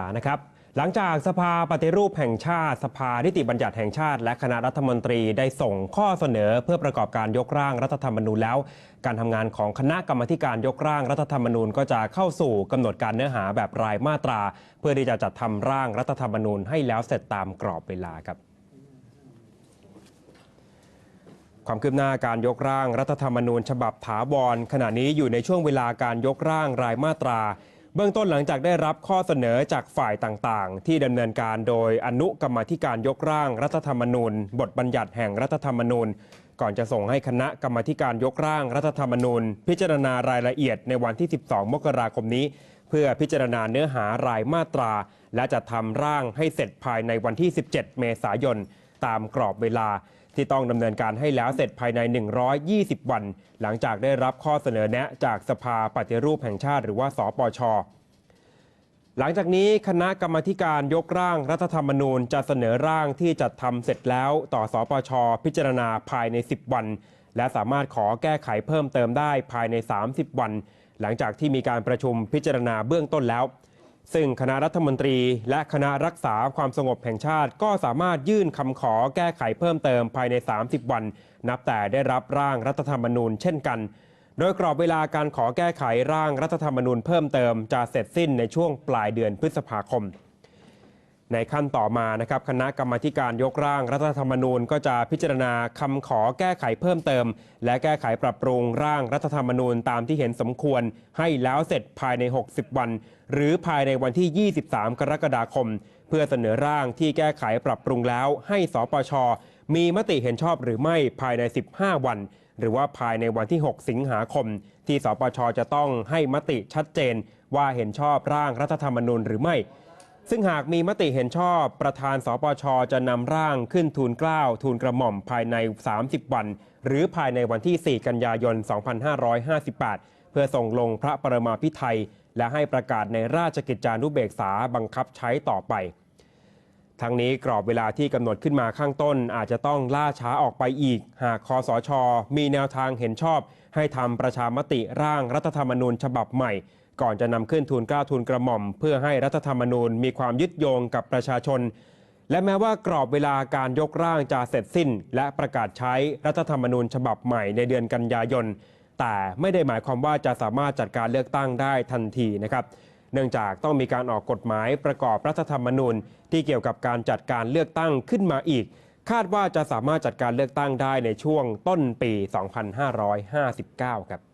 านะครับหลังจากสภาปฏิรูปแห่งชาติ สภานิติบัญญัติแห่งชาติ และคณะรัฐมนตรีได้ส่งข้อเสนอเพื่อประกอบการยกร่างรัฐธรรมนูญแล้ว การทำงานของคณะกรรมธิการยกร่างรัฐธรรมนูญก็จะเข้าสู่กำหนดการเนื้อหาแบบรายมาตรา เพื่อที่จะจัดทำร่างรัฐธรรมนูญให้แล้วเสร็จตามกรอบเวลาครับความคืบหน้าการยกร่างรัฐธรรมนูญ ฉบับถาวรขณะนี้อยู่ในช่วงเวลาการยกร่างรายมาตรา เบื้องต้นหลังจากได้รับข้อเสนอจากฝ่ายต่างๆ ที่ดำเนินการโดยอนุกรรมธิการยกร่างรัฐธรรมนูญ บทบัญญัติแห่งรัฐธรรมนูญ ก่อนจะส่งให้คณะกรรมธิการยกร่างรัฐธรรมนูญ พิจารณารายละเอียดในวันที่ 12 มกราคมนี้ เพื่อพิจารณาเนื้อหารายมาตรา และจะทำร่างให้เสร็จภายในวันที่ 17 เมษายน ตามกรอบเวลา ที่ต้องดำเนินการให้แล้วเสร็จภายใน 120 วัน หลังจากได้รับข้อเสนอแนะจากสภาปฏิรูปแห่งชาติหรือว่าสปชหลังจากนี้คณะกรรมการยกร่างรัฐธรรมนูญจะเสนอร่างที่จัดทำเสร็จแล้วต่อสปชพิจารณาภายใน 10 วัน และสามารถขอแก้ไขเพิ่มเติมได้ภายใน 30 วัน หลังจากที่มีการประชุมพิจารณาเบื้องต้นแล้ว ซึ่งคณะรัฐมนตรีและคณะรักษาความสงบแห่งชาติ ก็สามารถยื่นคำขอแก้ไขเพิ่มเติมภายใน 30 วัน นับแต่ได้รับร่างรัฐธรรมนูญเช่นกัน โดยกรอบเวลาการขอแก้ไขร่างรัฐธรรมนูญเพิ่มเติมจะเสร็จสิ้นในช่วงปลายเดือนพฤษภาคม ในขั้นต่อมานะครับคณะกรรมาการยกร่างรัฐธรรมนูญ ก็จะพิจารณาคำขอแก้ไขเพิ่มเติม และแก้ไขปรับปรุงร่างรัฐธรรมนูญตามที่เห็นสมควร ให้แล้วเสร็จภายใน 60 วัน หรือภายในวันที่ 23 กรกฎาคม เพื่อเสนอร่างที่แก้ไขปรับปรุงแล้ว ให้สปชมีมติเห็นชอบหรือไม่ภายใน 15 วัน หรือว่าภายในวันที่ 6 สิงหาคม ที่สปชจะต้องให้มติชัดเจน ว่าเห็นชอบร่างรัฐธรรมนูญหรือไม่ ซึ่งหากมีมติเห็นชอบประธานสปชจะนำร่างขึ้นทูลเกล้าทูลกระหม่อมภายใน 30 วัน หรือภายในวันที่ 4 กันยายน 2558 เพื่อส่งลงพระประมาพิไทย และให้ประกาศในราชกิจจานุเบกษาบังคับใช้ต่อไป ทั้งนี้กรอบเวลาที่กำหนดขึ้นมาข้างต้นอาจจะต้องล่าช้าออกไปอีก หากคอสช มีแนวทางเห็นชอบ ให้ทำประชามติร่างรัฐธรรมนูญฉบับใหม่ ก่อนจะนำขึ้นทูลเกล้าทูลกระหม่อม เพื่อให้รัฐธรรมนูญมีความยึดโยงกับประชาชน และแม้ว่ากรอบเวลาการยกร่างจะเสร็จสิ้น และประกาศใช้รัฐธรรมนูญฉบับใหม่ในเดือนกันยายน แต่ไม่ได้หมายความว่าจะสามารถจัดการเลือกตั้งได้ทันทีนะครับเนื่องจากต้องมีการออกกฎหมายประกอบรัฐธรรมนูญ ที่เกี่ยวกับการจัดการเลือกตั้งขึ้นมาอีก คาดว่าจะสามารถจัดการเลือกตั้งได้ในช่วงต้นปี 2559 ครับ